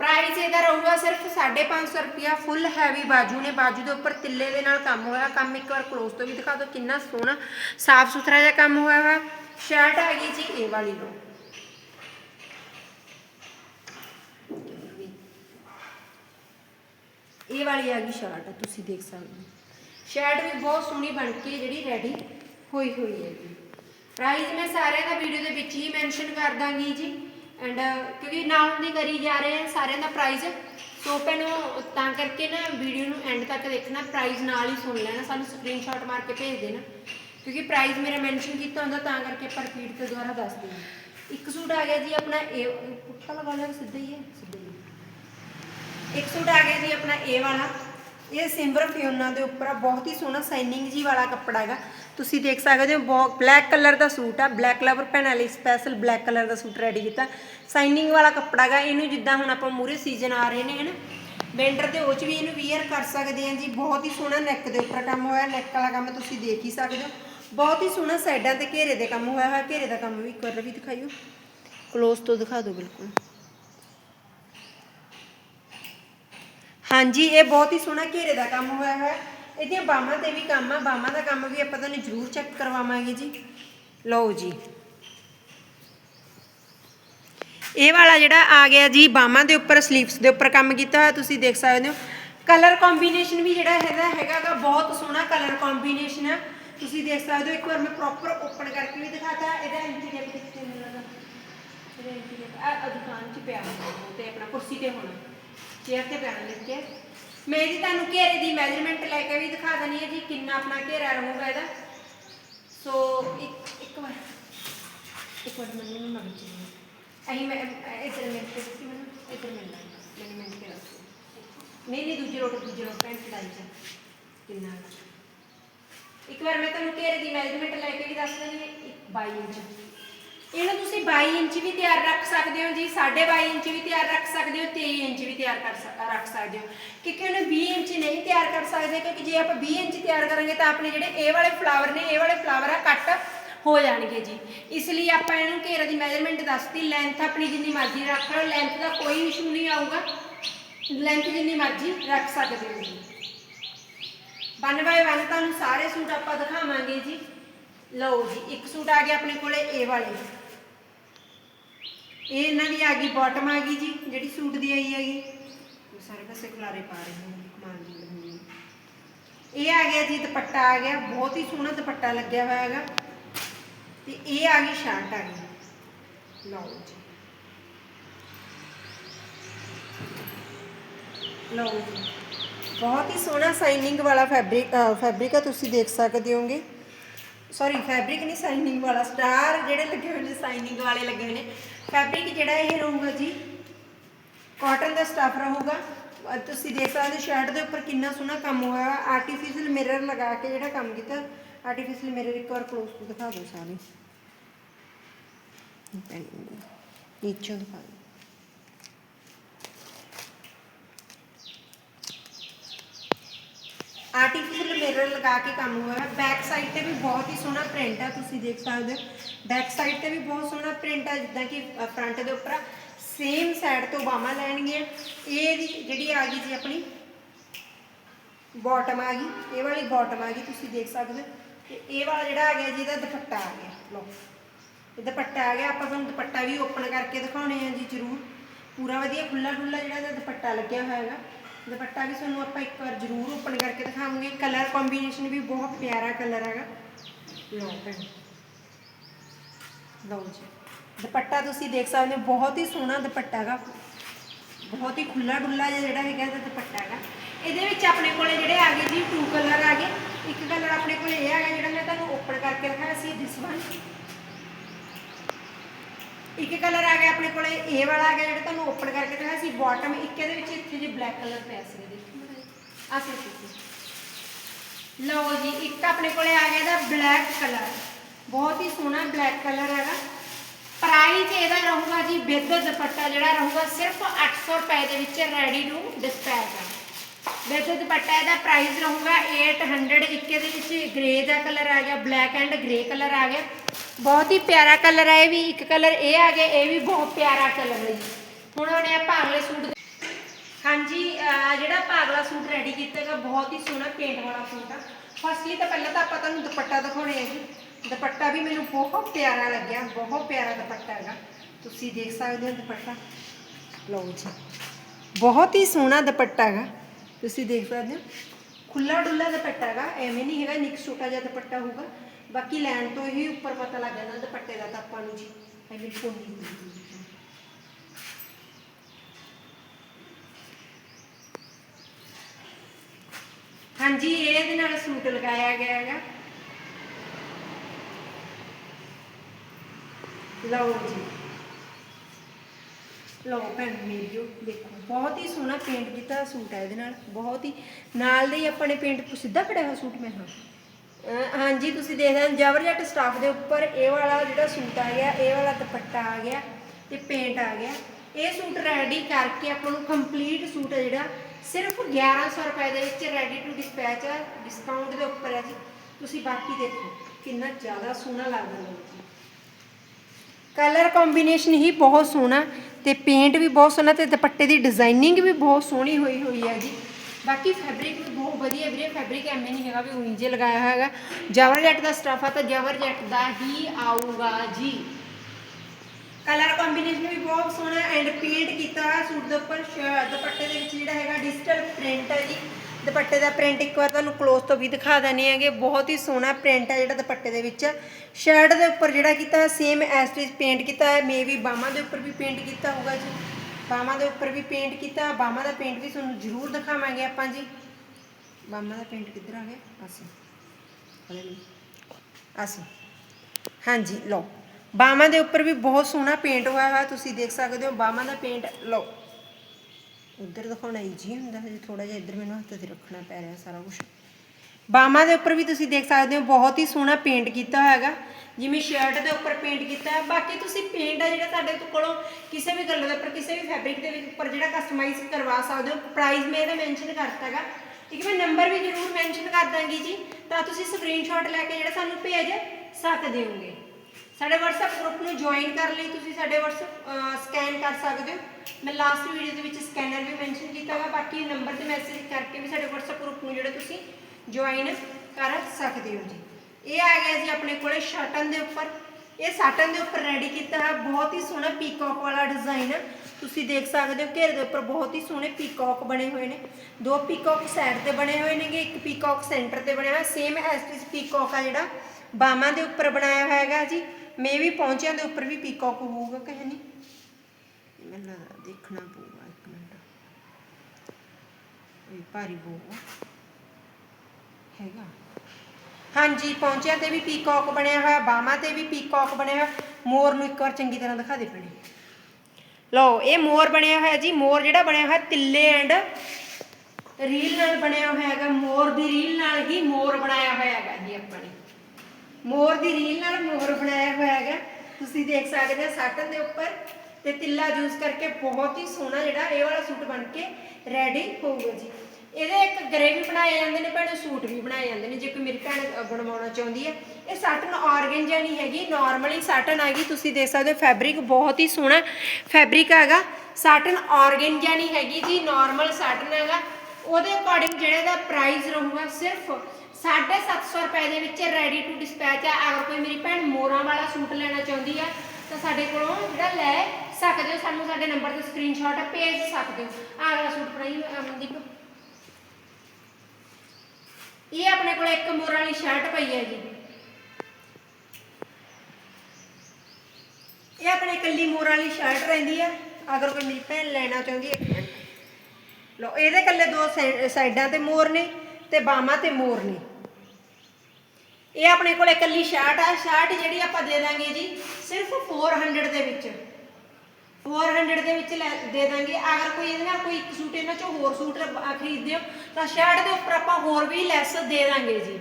ਪ੍ਰਾਈਸ ਇਹਦਾ ਰਹੂਗਾ ਸਿਰਫ 550 ਰੁਪਿਆ ਫੁੱਲ ਹੈਵੀ ਬਾਜੂ ਨੇ। ਬਾਜੂ ਦੇ ਉੱਪਰ ਤਿੱਲੇ ਦੇ ਨਾਲ ਕੰਮ ਹੋਇਆ। ਕੰਮ ਇੱਕ ਵਾਰ ক্লোਜ਼ ਤੋਂ ਵੀ ਦਿਖਾ ਦਿਓ, ਕਿੰਨਾ ਸੋਹਣਾ, ਸਾਫ਼ ਸੁਥਰਾ ਜਿਹਾ ਕੰਮ ਹੋਇਆ ਹੋਇਆ ਸ਼ਰਟ ਆ ਗਈ ਜੀ ਇਹ ਵਾਲੀ ਲੋ ਇਹ ਵਾਲੀ ਆ ਗਈ ਸ਼ਰਟ ਤੁਸੀਂ ਦੇਖ ਸਕਦੇ ਹੋ। ਸ਼ਰਟ ਵੀ ਬਹੁਤ ਸੋਹਣੀ ਬਣ ਕੇ ਜਿਹੜੀ ਰੈਡੀ ਹੋਈ ਹੋਈ ਹੈ ਜੀ ਪ੍ਰਾਈਸ ਮੈਂ ਸਾਰਿਆਂ ਦਾ ਵੀਡੀਓ ਦੇ ਵਿੱਚ ਹੀ ਮੈਂਸ਼ਨ ਕਰ ਦਾਂਗੀ ਜੀ। ਐਂਡ uh, ਕਿਉਂਕਿ ਨਾਲ ਦੀ ਕਰੀ ਜਾ ਰਹੇ ਆ ਸਾਰਿਆਂ ਦਾ ਪ੍ਰਾਈਜ਼ ਸੋ ਭੈਣੋ, ਤਾਂ ਕਰਕੇ ਨਾ ਵੀਡੀਓ ਨੂੰ ਐਂਡ ਤੱਕ ਦੇਖਣਾ ਪ੍ਰਾਈਜ਼ ਨਾਲ ਹੀ ਸੁਣ ਲੈਣਾ। ਸਾਨੂੰ ਸਕਰੀਨਸ਼ਾਟ ਮਾਰ ਕੇ ਭੇਜ ਦੇਣਾ। ਕਿਉਂਕਿ ਪ੍ਰਾਈਜ਼ ਮੇਰਾ ਮੈਂਸ਼ਨ ਕੀਤਾ ਹੁੰਦਾ, ਤਾਂ ਕਰਕੇ ਆਪਾਂ ਰਿਪੀਟ ਤੇ ਦੁਬਾਰਾ ਦੱਸ ਦਿੰਦੇ ਇੱਕ ਸੂਟ ਆ ਗਿਆ ਜੀ ਆਪਣਾ ਇਹ ਇਹ ਪੁੱਠਾ ਲਗਾ ਲਿਆ ਸਿੱਧਾ ਹੀ ਹੈ? ਸਿੱਧਾ ਹੀ ਇੱਕ ਸੂਟ ਆ ਗਿਆ ਜੀ ਆਪਣਾ ਇਹ ਵਾਲਾ। ਇਹ ਸਿੰਬਰ ਫਿਓਨਾ ਦੇ ਉੱਪਰ। ਆ ਬਹੁਤ ਹੀ ਸੋਹਣਾ ਸਾਈਨਿੰਗ ਜੀ ਵਾਲਾ ਕੱਪੜਾ ਹੈਗਾ। ਤੁਸੀਂ ਦੇਖ ਸਕਦੇ ਹੋ, ਬਹੁਤ ਬਲੈਕ ਕਲਰ ਦਾ ਸੂਟ ਆ। ਬਲੈਕ ਲਵਰ ਭੈਣਾਂ ਲਈ ਸਪੈਸ਼ਲ ਬਲੈਕ ਕਲਰ ਦਾ ਸੂਟ ਰੈਡੀ ਕੀਤਾ। ਸਾਈਨਿੰਗ ਵਾਲਾ ਕੱਪੜਾ ਹੈਗਾ। ਇਹਨੂੰ ਜਿੱਦਾਂ ਹੁਣ ਆਪਾਂ ਮੂਰੇ ਸੀਜ਼ਨ ਆ ਰਹੇ ਨੇ, ਹਨ? ਵਿੰਟਰ ਦੇ ਉਹ ਚ ਵੀ ਇਹਨੂੰ ਵੀਅਰ ਕਰ ਸਕਦੇ ਆ ਜੀ। ਬਹੁਤ ਹੀ ਸੋਹਣਾ ਨੈਕ ਦੇ ਉੱਪਰ ਕੰਮ ਹੋਇਆ। ਨੈਕ ਵਾਲਾ ਕੰਮ ਤੁਸੀਂ ਦੇਖ ਹੀ ਸਕਦੇ ਹੋ। ਬਹੁਤ ਹੀ ਸੋਹਣਾ ਸਾਈਡਾਂ ਤੇ ਘੇਰੇ ਦੇ ਕੰਮ ਹੋਇਆ ਹੋਇਆ। ਘੇਰੇ ਦਾ ਕੰਮ ਵੀ ਇੱਕ ਵਾਰ ਵੀ ਦਿਖਾਈਓ। ਕਲੋਜ਼ ਤੋਂ ਦਿਖਾ ਦਿਓ, ਬਿਲਕੁਲ। ਹਾਂਜੀ, ਇਹ ਬਹੁਤ ਹੀ ਸੋਹਣਾ ਘੇਰੇ ਦਾ ਕੰਮ ਹੋਇਆ ਹੋਇਆ। ਇਹਦੀਆਂ ਬਾਹਾਂ ਤੇ ਵੀ ਕੰਮ ਆ, ਬਾਹਾਂ ਦਾ ਕੰਮ ਵੀ ਆਪਾਂ ਤੁਹਾਨੂੰ ਜ਼ਰੂਰ ਚੈੱਕ ਕਰਵਾਵਾਂਗੇ ਜੀ। ਲਓ ਜੀ। ਇਹ ਵਾਲਾ ਜਿਹੜਾ ਆ ਗਿਆ ਜੀ, ਬਾਹਾਂ ਦੇ ਉੱਪਰ ਸਲੀਵਸ ਦੇ ਉੱਪਰ ਕੰਮ ਕੀਤਾ ਹੋਇਆ, ਤੁਸੀਂ ਦੇਖ ਸਕਦੇ ਹੋ। ਕਲਰ ਕੰਬੀਨੇਸ਼ਨ ਵੀ ਜਿਹੜਾ ਹੈਗਾ ਹੈਗਾਗਾ ਬਹੁਤ ਸੋਹਣਾ ਕਲਰ ਕੰਬੀਨੇਸ਼ਨ ਆ। ਤੁਸੀਂ ਦੇਖ ਸਕਦੇ ਹੋ, ਇੱਕ ਵਾਰ ਮੈਂ ਪ੍ਰੋਪਰ ਓਪਨ ਕਰਕੇ ਵੀ ਦਿਖਾਤਾ, ਇਹਦਾ ਇੰਟੀਰੀਅਰ ਕਿੱਥੇ ਮਿਲਦਾ? ਇਹਦਾ ਇੰਟੀਰੀਅਰ ਆ ਦੁਕਾਨ 'ਚ ਪਿਆ ਹੋਣਾ ਤੇ ਆਪਣਾ ਕੁਰਸੀ ਤੇ ਹੋਣਾ। ਚੇਅਰ ਤੇ ਪੈਣ ਲਿਖ ਕੇ ਮੈਂ ਜੀ ਤੁਹਾਨੂੰ ਘੇਰੇ ਦੀ ਮੈਜ਼ਰਮੈਂਟ ਲੈ ਕੇ ਵੀ ਦਿਖਾ ਦਣੀ ਹੈ ਜੀ, ਕਿੰਨਾ ਆਪਣਾ ਘੇਰਾ ਰਹੂਗਾ ਇਹਦਾ। ਸੋ ਇੱਕ ਇੱਕ ਵਾਰ ਇੱਕ ਵਾਰ ਮੈਨੂੰ ਨੂੰ ਮੰਗ ਚੀਜ਼ ਅਹੀਂ ਮੈਂ ਇਧਰ ਮਿਲ ਕੇ ਮੈਨੂੰ ਇਧਰ ਮਿਲ ਮੈਨੂੰ ਮਿਲ ਕੇ ਨਹੀਂ ਨਹੀਂ, ਦੂਜੀ ਰੋਟ ਦੂਜੀ ਰੋਟ ਪੈਂਟ ਲਾਈ ਚ। ਕਿੰਨਾ ਇੱਕ ਵਾਰ ਮੈਂ ਤੁਹਾਨੂੰ ਘੇਰੇ ਦੀ ਮੈਜ਼ਰਮੈਂਟ ਲੈ ਕੇ ਵੀ ਦੱਸ ਦਿੰਦੀ ਹਾਂ 22 ਇੰਚ। ਇਹਨੂੰ ਤੁਸੀਂ 22 ਇੰਚ ਵੀ ਤਿਆਰ ਰੱਖ ਸਕਦੇ ਹੋ ਜੀ 22.5 ਇੰਚ ਵੀ ਤਿਆਰ ਰੱਖ ਸਕਦੇ ਹੋ 23 ਇੰਚ ਵੀ ਤਿਆਰ ਕਰ ਸਕ- ਰੱਖ ਸਕਦੇ ਹੋ। ਕਿਉਂਕਿ ਉਹਨੂੰ 20 ਇੰਚ ਨਹੀਂ ਤਿਆਰ ਕਰ ਸਕਦੇ, ਕਿਉਂਕਿ ਜੇ ਆਪਾਂ 20 ਇੰਚ ਤਿਆਰ ਕਰਾਂਗੇ ਤਾਂ ਆਪਣੇ ਜਿਹੜੇ ਇਹ ਵਾਲੇ ਫਲਾਵਰ ਨੇ, ਇਹ ਵਾਲੇ ਫਲਾਵਰ ਆ ਕੱਟ ਹੋ ਜਾਣਗੇ ਜੀ। ਇਸ ਲਈ ਆਪਾਂ ਇਹਨੂੰ ਘੇਰਾ ਦੀ ਮੈਜ਼ਰਮੈਂਟ ਦੱਸਤੀ ਲੈਂਥ ਆਪਣੀ ਜਿੰਨੀ ਮਰਜ਼ੀ ਰੱਖ ਲਓ ਲੈਂਥ ਦਾ ਕੋਈ ਇਸ਼ੂ ਨਹੀਂ ਆਊਗਾ। ਲੈਂਥ ਜਿੰਨੀ ਮਰਜ਼ੀ ਰੱਖ ਸਕਦੇ ਹੋ ਜੀ। ਵਨ ਬਾਏ ਵਨ ਤੁਹਾਨੂੰ ਸਾਰੇ ਸੂਟ ਆਪਾਂ ਦਿਖਾਵਾਂਗੇ ਜੀ। ਲਓ ਜੀ, ਇੱਕ ਸੂਟ ਆ ਗਿਆ ਆਪਣੇ ਕੋਲੇ, ਇਹ ਵਾਲੇ। ਇਹ ਇਹਨਾਂ ਦੀ ਆ ਗਈ ਬਾਟਮ ਆ ਗਈ ਜੀ, ਜਿਹੜੀ ਸੂਟ ਦੀ ਆਈ ਹੈਗੀ। ਸਾਰੇ ਪਾਸੇ ਖਲਾਰੇ ਪਾ ਰਹੇ ਹਾਂ, ਕਮਾਲ ਦੀ ਲੱਗੀ ਇਹ ਆ ਗਿਆ ਜੀ, ਦੁਪੱਟਾ ਆ ਗਿਆ, ਬਹੁਤ ਹੀ ਸੋਹਣਾ ਦੁਪੱਟਾ ਲੱਗਿਆ ਹੋਇਆ ਹੈਗਾ। ਤੇ ਇਹ ਆ ਗਈ ਸ਼ਰਟ ਆ ਗਈ। ਲਓ ਜੀ। ਲਓ ਜੀ। ਬਹੁਤ ਹੀ ਸੋਹਣਾ ਸਾਈਨਿੰਗ ਵਾਲਾ ਫੈਬਰਿਕ ਫੈਬਰਿਕ ਆ, ਤੁਸੀਂ ਦੇਖ ਸਕਦੇ ਹੋਗੇ ਸੌਰੀ ਫੈਬਰਿਕ ਨਹੀਂ ਸਾਈਨਿੰਗ ਵਾਲਾ ਸਟਾਰ ਜਿਹੜੇ ਲੱਗੇ ਹੋਏ ਨੇ ਸਾਈਨਿੰਗ ਵਾਲੇ ਲੱਗੇ ਹੋਏ ਨੇ। ਫੈਬਰਿਕ ਜਿਹੜਾ ਇਹ ਰਹੂਗਾ ਜੀ ਕਾਟਨ ਦਾ ਸਟਫ ਰਹੂਗਾ। ਤੁਸੀਂ ਦੇਖ ਸਕਦੇ ਸ਼ਰਟ ਦੇ ਉੱਪਰ ਕਿੰਨਾ ਸੋਹਣਾ ਕੰਮ ਹੋਇਆ ਆਰਟੀਫੀਸ਼ੀਅਲ ਮਿਰਰ ਲਗਾ ਕੇ ਜਿਹੜਾ ਕੰਮ ਕੀਤਾ ਆਰਟੀਫੀਸ਼ੀਅਲ ਮਿਰਰ ਇੱਕ ਵਾਰ ਕਲੋਜ਼ ਤੋਂ ਦਿਖਾ ਦਿਓ ਸਾਰੇ। ਨੀਚੋਂ ਦਿਖਾ ਦਿਓ। ਆਰਟੀਫੀਸ਼ੀਅਲ ਮਿਰਰ ਲਗਾ ਕੇ ਕੰਮ ਹੋਇਆ ਬੈਕ ਸਾਈਡ ਤੇ ਵੀ ਬਹੁਤ ਹੀ ਸੋਹਣਾ ਪ੍ਰਿੰਟ ਆ, ਤੁਸੀਂ ਦੇਖ ਸਕਦੇ ਹੋ। ਬੈਕ ਸਾਈਡ ਤੇ ਵੀ ਬਹੁਤ ਸੋਹਣਾ ਪ੍ਰਿੰਟ ਆ, ਜਿੱਦਾਂ ਕਿ ਫਰੰਟ ਦੇ ਉੱਪਰ ਸੇਮ ਸਾਈਡ ਤੋਂ ਬਾਹਾਂ ਲੈਣਗੀਆਂ। ਇਹ ਦੀ ਜਿਹੜੀ ਆ ਗਈ ਜੀ ਆਪਣੀ ਬਾਟਮ ਆ ਗਈ। ਇਹ ਵਾਲੀ ਬਾਟਮ ਆ ਗਈ, ਤੁਸੀਂ ਦੇਖ ਸਕਦੇ ਹੋ। ਤੇ ਇਹ ਵਾਲਾ ਜਿਹੜਾ ਆ ਗਿਆ ਜੀ, ਇਹਦਾ ਦੁਪੱਟਾ ਆ ਗਿਆ। ਲਓ। ਇਹ ਦੁਪੱਟਾ ਆ ਗਿਆ। ਆਪਾਂ ਤੁਹਾਨੂੰ ਦੁਪੱਟਾ ਵੀ ਓਪਨ ਕਰਕੇ ਦਿਖਾਉਣੇ ਆ ਜੀ ਜ਼ਰੂਰ। ਪੂਰਾ ਵਧੀਆ ਖੁੱਲਾ ਖੁੱਲਾ ਜਿਹੜਾ ਇਹਦਾ ਦੁਪੱਟਾ ਲੱਗਿਆ ਹੋਇਆ ਹੈਗਾ। ਦੁਪੱਟਾ ਵੀ ਤੁਹਾਨੂੰ ਆਪਾਂ ਇੱਕ ਵਾਰ ਜ਼ਰੂਰ ਓਪਨ ਕਰਕੇ ਦਿਖਾਵਾਂਗੇ। ਕਲਰ ਕੰਬੀਨੇਸ਼ਨ ਵੀ ਬਹੁਤ ਪਿਆਰਾ ਕਲਰ ਹੈਗਾ। ਲਓ ਭੈਣ ਲਓ ਜੀ। ਦੁਪੱਟਾ ਤੁਸੀਂ ਦੇਖ ਸਕਦੇ ਹੋ ਬਹੁਤ ਹੀ ਸੋਹਣਾ ਦੁਪੱਟਾ ਹੈਗਾ। ਬਹੁਤ ਹੀ ਖੁੱਲਾ ਡੁੱਲਾ ਜਿਹਾ ਜਿਹੜਾ ਹੈਗਾ ਇਹਦਾ ਦੁਪੱਟਾ ਹੈਗਾ। ਇਹਦੇ ਵਿੱਚ ਆਪਣੇ ਕੋਲੇ ਜਿਹੜੇ ਆ ਗਏ ਜੀ ਟੂ ਕਲਰ ਆ ਗਏ ਇੱਕ ਕਲਰ ਆਪਣੇ ਕੋਲੇ ਇਹ ਆ ਗਿਆ ਜਿਹੜਾ ਮੈਂ ਤੁਹਾਨੂੰ ਓਪਨ ਕਰਕੇ ਦਿਖਾਇਆ ਸੀ ਦਿਸ ਵਨ ਇੱਕ ਕਲਰ ਆ ਗਿਆ ਆਪਣੇ ਕੋਲੇ, ਇਹ ਵਾਲਾ ਆ ਗਿਆ ਜਿਹੜਾ ਤੁਹਾਨੂੰ ਓਪਨ ਕਰਕੇ ਦਿਖਾਇਆ ਸੀ ਬਾਟਮ ਇੱਕ ਇਹਦੇ ਵਿੱਚ ਇੱਥੇ ਜੇ ਬਲੈਕ ਕਲਰ ਪਿਆ ਸੀ ਦੇਖੋ। ਆ ਸੀ ਲਓ ਜੀ, ਇੱਕ ਆਪਣੇ ਕੋਲੇ ਆ ਗਿਆ ਇਹਦਾ ਬਲੈਕ ਕਲਰ ਬਹੁਤ ਹੀ ਸੋਹਣਾ ਬਲੈਕ ਕਲਰ ਹੈਗਾ। ਪ੍ਰਾਈਸ ਇਹਦਾ ਰਹੂਗਾ ਜੀ ਵਿਦ ਦੁਪੱਟਾ ਜਿਹੜਾ ਰਹੂਗਾ, ਸਿਰਫ 800 ਰੁਪਏ ਦੇ ਵਿੱਚ ਰੈਡੀ ਟੂ ਡਿਸਪੈਚ ਹੈ ਵਿਦ ਦੁਪੱਟਾ ਇਹਦਾ ਪ੍ਰਾਈਸ ਰਹੂਗਾ 800 ਇੱਕ ਦੇ ਵਿੱਚ ਗ੍ਰੇ ਦਾ ਕਲਰ ਆ ਗਿਆ ਬਲੈਕ ਐਂਡ ਗ੍ਰੇ ਕਲਰ ਆ ਗਿਆ। ਬਹੁਤ ਹੀ ਪਿਆਰਾ ਕਲਰ ਹੈ ਇਹ ਵੀ ਇੱਕ ਕਲਰ ਇਹ ਆ ਗਿਆ, ਇਹ ਵੀ ਬਹੁਤ ਪਿਆਰਾ ਕਲਰ ਹੈ ਜੀ। ਹੁਣ ਉਹਨੇ ਆਪਾਂ ਅਗਲੇ ਸੂਟ ਹਾਂਜੀ ਜਿਹੜਾ ਆਪਾਂ ਅਗਲਾ ਸੂਟ ਰੈਡੀ ਕੀਤਾ ਹੈਗਾ, ਬਹੁਤ ਹੀ ਸੋਹਣਾ ਪੇਂਟ ਵਾਲਾ ਸੂਟ ਆ। ਫਸਟਲੀ ਤਾਂ ਪਹਿਲਾਂ ਤਾਂ ਆਪਾਂ ਤੁਹਾਨੂੰ ਦੁਪੱਟਾ ਦਿਖਾਉਣੇ ਹੈ ਜੀ। ਦੁਪੱਟਾ ਵੀ ਮੈਨੂੰ ਬਹੁਤ ਪਿਆਰਾ ਲੱਗਿਆ, ਬਹੁਤ ਪਿਆਰਾ ਦੁਪੱਟਾ ਹੈਗਾ। ਤੁਸੀਂ ਦੇਖ ਸਕਦੇ ਹੋ ਦੁਪੱਟਾ। ਲਓ ਜੀ। ਬਹੁਤ ਹੀ ਸੋਹਣਾ ਦੁਪੱਟਾ ਹੈਗਾ। ਤੁਸੀਂ ਦੇਖ ਸਕਦੇ ਹੋ। ਖੁੱਲਾ ਡੁੱਲਾ ਦੁਪੱਟਾ ਹੈਗਾ, ਐਵੇਂ ਨਹੀਂ ਹੈਗਾ, ਨਿੱਕ ਛੋਟਾ ਜਿਹਾ ਦੁਪੱਟਾ ਹੋਊਗਾ। ਬਾਕੀ ਲੈਣ ਤੋਂ ਹੀ ਉੱਪਰ ਪਤਾ ਲੱਗ ਜਾਂਦਾ ਦੁਪੱਟੇ ਦਾ ਤਾਂ ਆਪਾਂ ਨੂੰ ਜੀ। ਐਵੇਂ ਪੋਨੀ ਹਾਂਜੀ ਇਹਦੇ ਨਾਲ ਸੂਟ ਲਗਾਇਆ ਗਿਆ ਹੈਗਾ। ਲਓ ਜੀ। ਲਓ ਭੈਣ ਮੇਰੀਓ, ਦੇਖੋ, ਬਹੁਤ ਹੀ ਸੋਹਣਾ ਪੇਂਟ ਕੀਤਾ ਸੂਟ ਹੈ ਇਹਦੇ ਨਾਲ, ਬਹੁਤ ਹੀ। ਨਾਲ ਦੇ ਹੀ ਆਪਣੇ ਪੇਂਟ ਸਿੱਧਾ ਖੜਿਆ ਹੋਇਆ ਸੂਟ ਮੈਂ, ਹਾਂ। ਹਾਂਜੀ, ਤੁਸੀਂ ਦੇਖਦੇ ਹੋ ਜਬਰਜੱਟ ਸਟਾਫ ਦੇ ਉੱਪਰ। ਇਹ ਵਾਲਾ ਜਿਹੜਾ ਸੂਟ ਆ ਗਿਆ, ਇਹ ਵਾਲਾ ਦੁਪੱਟਾ ਆ ਗਿਆ ਤੇ ਪੇਂਟ ਆ ਗਿਆ। ਇਹ ਸੂਟ ਰੈਡੀ ਕਰਕੇ ਆਪਾਂ ਨੂੰ ਕੰਪਲੀਟ ਸੂਟ ਹੈ ਜਿਹੜਾ, ਸਿਰਫ 1100 ਰੁਪਏ ਦੇ ਵਿੱਚ ਰੈਡੀ ਟੂ ਡਿਸਪੈਚ ਹੈ ਡਿਸਕਾਊਂਟ ਦੇ ਉੱਪਰ ਹੈ ਜੀ। ਤੁਸੀਂ ਬਾਕੀ ਦੇਖੋ, ਕਿੰਨਾ ਜ਼ਿਆਦਾ ਸੋਹਣਾ ਲੱਗਦਾ ਹੈ ਜੀ। ਕਲਰ ਕੰਬੀਨੇਸ਼ਨ ਹੀ ਬਹੁਤ ਸੋਹਣਾ ਤੇ ਪੇਂਟ ਵੀ ਬਹੁਤ ਸੋਹਣਾ ਤੇ ਦੁਪੱਟੇ ਦੀ ਡਿਜ਼ਾਈਨਿੰਗ ਵੀ ਬਹੁਤ ਸੋਹਣੀ ਹੋਈ ਹੋਈ ਹੈ ਜੀ। ਬਾਕੀ ਫੈਬਰਿਕ ਵੀ ਬਹੁਤ ਵਧੀਆ ਵੀਰੇ ਫੈਬਰਿਕ ਐਵੇਂ ਨਹੀਂ ਹੈਗਾ ਵੀ ਉਹੀ ਜੇ ਲਗਾਇਆ ਹੈਗਾ। ਜਵਰ ਜਵਰਜੱਟ ਦਾ ਸਟਫ ਆ ਤਾਂ ਜਵਰ ਜਵਰਜੱਟ ਦਾ ਹੀ ਆਊਗਾ ਜੀ। ਕਲਰ ਕੰਬੀਨੇਸ਼ਨ ਵੀ ਬਹੁਤ ਸੋਹਣਾ ਐਂਡ ਪੇਂਟ ਕੀਤਾ ਹੋਇਆ ਸੂਟ ਦੇ ਉੱਪਰ ਸ਼- ਦੁਪੱਟੇ ਦੇ ਵਿੱਚ ਜਿਹੜਾ ਹੈਗਾ ਡਿਜੀਟਲ ਪ੍ਰਿੰਟ ਹੈ ਜੀ। ਦੁਪੱਟੇ ਦਾ ਪ੍ਰਿੰਟ ਇੱਕ ਵਾਰ ਤੁਹਾਨੂੰ ਕਲੋਜ਼ ਤੋਂ ਵੀ ਦਿਖਾ ਦਿੰਦੇ ਹੈਗੇ। ਬਹੁਤ ਹੀ ਸੋਹਣਾ ਪ੍ਰਿੰਟ ਹੈ ਜਿਹੜਾ ਦੁਪੱਟੇ ਦੇ ਵਿੱਚ। ਸ਼ਰਟ ਦੇ ਉੱਪਰ ਜਿਹੜਾ ਕੀਤਾ ਸੇਮ ਐਸਟਿਜ ਪੇਂਟ ਕੀਤਾ ਹੈ ਮੇਬੀ ਬਾਹਾਂ ਦੇ ਉੱਪਰ ਵੀ ਪੇਂਟ ਕੀਤਾ ਹੋਊਗਾ ਜੀ। ਬਾਹਾਂ ਦੇ ਉੱਪਰ ਵੀ ਪੇਂਟ ਕੀਤਾ ਬਾਹਾਂ ਦਾ ਪੇਂਟ ਵੀ ਤੁਹਾਨੂੰ ਜ਼ਰੂਰ ਦਿਖਾਵਾਂਗੇ ਆਪਾਂ ਜੀ। ਬਾਹਾਂ ਦਾ ਪੇਂਟ ਕਿੱਧਰ ਆ ਗਿਆ? ਅਸੀਂ ਅਸੀਂ ਹਾਂਜੀ, ਲਓ। ਬਾਹਾਂ ਦੇ ਉੱਪਰ ਵੀ ਬਹੁਤ ਸੋਹਣਾ ਪੇਂਟ ਹੋਇਆ ਹੋਇਆ, ਤੁਸੀਂ ਦੇਖ ਸਕਦੇ ਹੋ ਬਾਹਾਂ ਦਾ ਪੇਂਟ ਲਓ। ਉਧਰ ਦਿਖਾਉਣਾ ਈਜੀ ਹੁੰਦਾ ਹੈ ਥੋੜਾ ਜਿਹਾ ਇੱਧਰ ਮੈਨੂੰ ਹੱਥ ਤੇ ਰੱਖਣਾ ਪੈ ਰਿਹਾ ਸਾਰਾ ਕੁਝ ਬਾਹਾਂ ਦੇ ਉੱਪਰ ਵੀ ਤੁਸੀਂ ਦੇਖ ਸਕਦੇ ਹੋ, ਬਹੁਤ ਹੀ ਸੋਹਣਾ ਪੇਂਟ ਕੀਤਾ ਹੋਇਆ ਹੈਗਾ ਜਿਵੇਂ ਸ਼ਰਟ ਦੇ ਉੱਪਰ ਪੇਂਟ ਕੀਤਾ ਹੈ ਬਾਕੀ ਤੁਸੀਂ ਪੇਂਟ ਆ ਜਿਹੜਾ ਤੁਹਾਡੇ ਕੋਲੋਂ ਕਿਸੇ ਵੀ ਕਲਰ ਦੇ ਉੱਪਰ, ਕਿਸੇ ਵੀ ਫੈਬਰਿਕ ਦੇ ਉੱਪਰ ਜਿਹੜਾ ਕਸਟਮਾਈਜ਼ ਕਰਵਾ ਸਕਦੇ ਹੋ ਪ੍ਰਾਈਸ ਮੈਂ ਇਹਦਾ ਮੈਂਸ਼ਨ ਕਰਤਾ ਹੈਗਾ ਠੀਕ ਹੈ, ਮੈਂ ਨੰਬਰ ਵੀ ਜ਼ਰੂਰ ਮੈਂਸ਼ਨ ਕਰ ਦਾਂਗੀ ਜੀ। ਤਾਂ ਤੁਸੀਂ ਸਕਰੀਨਸ਼ਾਟ ਲੈ ਕੇ ਜਿਹੜਾ ਸਾਨੂੰ ਭੇਜ ਸਕਦੇ ਹੋਗੇ ਸਾਡੇ WhatsApp ਗਰੁੱਪ ਨੂੰ ਜੁਆਇਨ ਕਰ ਲਈ ਤੁਸੀਂ, ਸਾਡੇ WhatsApp ਸਕੈਨ ਕਰ ਸਕਦੇ ਹੋ। ਮੈਂ ਲਾਸਟ ਵੀਡੀਓ ਦੇ ਵਿੱਚ ਸਕੈਨਰ ਵੀ ਮੈਂਸ਼ਨ ਕੀਤਾ ਹੈਗਾ ਬਾਕੀ ਨੰਬਰ ਤੇ ਮੈਸੇਜ ਕਰਕੇ ਵੀ ਸਾਡੇ WhatsApp ਗਰੁੱਪ ਨੂੰ ਜਿਹੜਾ ਤੁਸੀਂ ਜੁਆਇਨ ਕਰ ਸਕਦੇ ਹੋ ਜੀ। ਇਹ ਆ ਗਿਆ ਜੀ ਆਪਣੇ ਕੋਲੇ ਸ਼ਾਟਨ ਦੇ ਉੱਪਰ। ਇਹ ਸਾਟਨ ਦੇ ਉੱਪਰ ਰੈਡੀ ਕੀਤਾ ਹੈ ਬਹੁਤ ਹੀ ਸੋਹਣਾ ਪੀਕੌਕ ਵਾਲਾ ਡਿਜ਼ਾਈਨ ਤੁਸੀਂ ਦੇਖ ਸਕਦੇ ਹੋ ਘੇਰੇ ਦੇ ਉੱਪਰ ਬਹੁਤ ਹੀ ਸੋਹਣੇ ਪੀਕੌਕ ਬਣੇ ਹੋਏ ਨੇ। ਦੋ ਪੀਕੌਕ ਸਾਈਡ ਤੇ ਬਣੇ ਹੋਏ ਨੇਗੇ, ਇੱਕ ਪੀਕੌਕ ਸੈਂਟਰ ਤੇ ਬਣਿਆ ਹੋਇਆ ਸੇਮ ਐਸਟਿਸ ਪੀਕੌਕ ਆ ਜਿਹੜਾ। ਬਾਹਾਂ ਦੇ ਉੱਪਰ ਬਣਾਇਆ ਹੋਇਆ ਹੈਗਾ ਜੀ। ਮੇ ਵੀ ਪਹੁੰਚਿਆਂ ਦੇ ਉੱਪਰ ਵੀ ਪੀਕੌਕ ਹੋਊਗਾ ਕਹੇ ਨਹੀਂ ਮੈਨੂੰ ਦੇਖਣਾ ਪਊਗਾ ਇੱਕ ਮਿੰਟ। ਇਹ ਭਾਰੀ ਬਹੁਤ ਹੈਗਾ। ਹਾਂਜੀ ਪਹੁੰਚਿਆਂ ਤੇ ਵੀ ਪੀਕੌਕ ਬਣਿਆ ਹੋਇਆ ਬਾਹਾਂ ਤੇ ਵੀ ਪੀਕੌਕ ਬਣਿਆ ਹੋਇਆ। ਮੋਰ ਨੂੰ ਇੱਕ ਵਾਰ ਚੰਗੀ ਤਰ੍ਹਾਂ ਦਿਖਾ ਦੇ ਪੈਣੇ ਲਓ, ਇਹ ਮੋਰ ਬਣਿਆ ਹੋਇਆ ਜੀ। ਮੋਰ ਜਿਹੜਾ ਬਣਿਆ ਹੋਇਆ, ਤਿੱਲੇ ਐਂਡ ਰੀਲ ਨਾਲ ਬਣਿਆ ਹੋਇਆ ਹੈਗਾ। ਮੋਰ ਦੀ ਰੀਲ ਨਾਲ ਹੀ ਮੋਰ ਬਣਾਇਆ ਹੋਇਆ ਹੈਗਾ ਜੀ ਆਪਾਂ ਨੇ ਮੋਰ ਦੀ ਰੀਲ ਨਾਲ ਮੋਰ ਬਣਾਇਆ ਹੋਇਆ ਹੈਗਾ। ਤੁਸੀਂ ਦੇਖ ਸਕਦੇ ਹੋ ਸਾਟਨ ਦੇ ਉੱਪਰ। ਤੇ ਤਿੱਲਾ ਯੂਜ਼ ਕਰਕੇ ਬਹੁਤ ਹੀ ਸੋਹਣਾ ਜਿਹੜਾ ਇਹ ਵਾਲਾ ਸੂਟ ਬਣ ਕੇ ਰੈਡੀ ਹੋਊਗਾ ਜੀ। ਇਹਦੇ ਇੱਕ ਗਰੇ ਵੀ ਬਣਾਏ ਜਾਂਦੇ ਨੇ ਭੈਣ, ਸੂਟ ਵੀ ਬਣਾਏ ਜਾਂਦੇ ਨੇ, ਜੇ ਕੋਈ ਮੇਰੀ ਭੈਣ ਬਣਵਾਉਣਾ ਚਾਹੁੰਦੀ ਹੈ। ਇਹ ਸਾਟਨ ਆਰਗੈਂਜਾ ਨਹੀਂ ਹੈਗੀ ਨਾਰਮਲੀ ਸਾਟਨ ਹੈਗੀ, ਤੁਸੀਂ ਦੇਖ ਸਕਦੇ ਹੋ ਫੈਬਰਿਕ ਬਹੁਤ ਹੀ ਸੋਹਣਾ ਫੈਬਰਿਕ ਹੈਗਾ ਸਾਟਨ ਆਰਗੈਂਜਾ ਨਹੀਂ ਹੈਗੀ ਜੀ ਨਾਰਮਲ ਸਾਟਨ ਹੈਗਾ। ਉਹਦੇ ਅਕੋਰਡਿੰਗ ਜਿਹੜੇ ਦਾ ਪ੍ਰਾਈਸ ਰਹੂਗਾ ਸਿਰਫ 750 ਰੁਪਏ ਦੇ ਵਿੱਚ ਰੈਡੀ ਟੂ ਡਿਸਪੈਚ ਹੈ। ਅਗਰ ਕੋਈ ਮੇਰੀ ਭੈਣ ਮੋਰਾਂ ਵਾਲਾ ਸੂਟ ਲੈਣਾ ਚਾਹੁੰਦੀ ਆ ਤਾਂ ਸਾਡੇ ਕੋਲੋਂ ਜਿਹੜਾ ਲੈ ਸਕਦੇ ਹੋ, ਸਾਨੂੰ ਸਾਡੇ ਨੰਬਰ ਤੇ ਸਕਰੀਨਸ਼ਾਟ ਭੇਜ ਸਕਦੇ ਹੋ। ਆਹ ਵਾਲਾ ਸੂਟ ਬਣਾਈ ਅਮਨਦੀਪ ਇਹ ਆਪਣੇ ਕੋਲ ਇੱਕ ਮੋਰ ਵਾਲੀ ਸ਼ਰਟ ਪਈ ਹੈ ਜੀ। ਇਹ ਆਪਣੇ ਕੱਲੀ ਮੋਰਾਂ ਵਾਲੀ ਸ਼ਰਟ ਰਹਿੰਦੀ ਆ ਅਗਰ ਕੋਈ ਮੇਰੀ ਭੈਣ ਲੈਣਾ ਚਾਹੁੰਦੀ ਹੈ। ਲਓ, ਇਹਦੇ ਕੱਲੇ ਦੋ ਸਾਈਡਾਂ ਤੇ ਮੋਰ ਨੇ ਤੇ ਬਾਹਾਂ ਤੇ ਮੋਰ ਨੇ। ਇਹ ਆਪਣੇ ਕੋਲ ਇਕੱਲੀ ਸ਼ਰਟ ਆ। ਸ਼ਰਟ ਜਿਹੜੀ ਆਪਾਂ ਦੇ ਦਾਂਗੇ ਜੀ, ਸਿਰਫ 400 ਦੇ ਵਿੱਚ। 400 ਦੇ ਵਿੱਚ ਲੈ- ਦੇ ਦਾਂਗੇ। ਅਗਰ ਕੋਈ ਇਹਦੇ ਨਾਲ ਕੋਈ ਇੱਕ ਸੂਟ ਇਹਨਾਂ ਚੋਂ ਹੋਰ ਸੂਟ ਰ- ਖਰੀਦਦੇ ਹੋ, ਤਾਂ ਸ਼ਰਟ ਦੇ ਉੱਪਰ ਆਪਾਂ ਹੋਰ ਵੀ ਲੈਸ ਦੇ ਦਾਂਗੇ ਜੀ।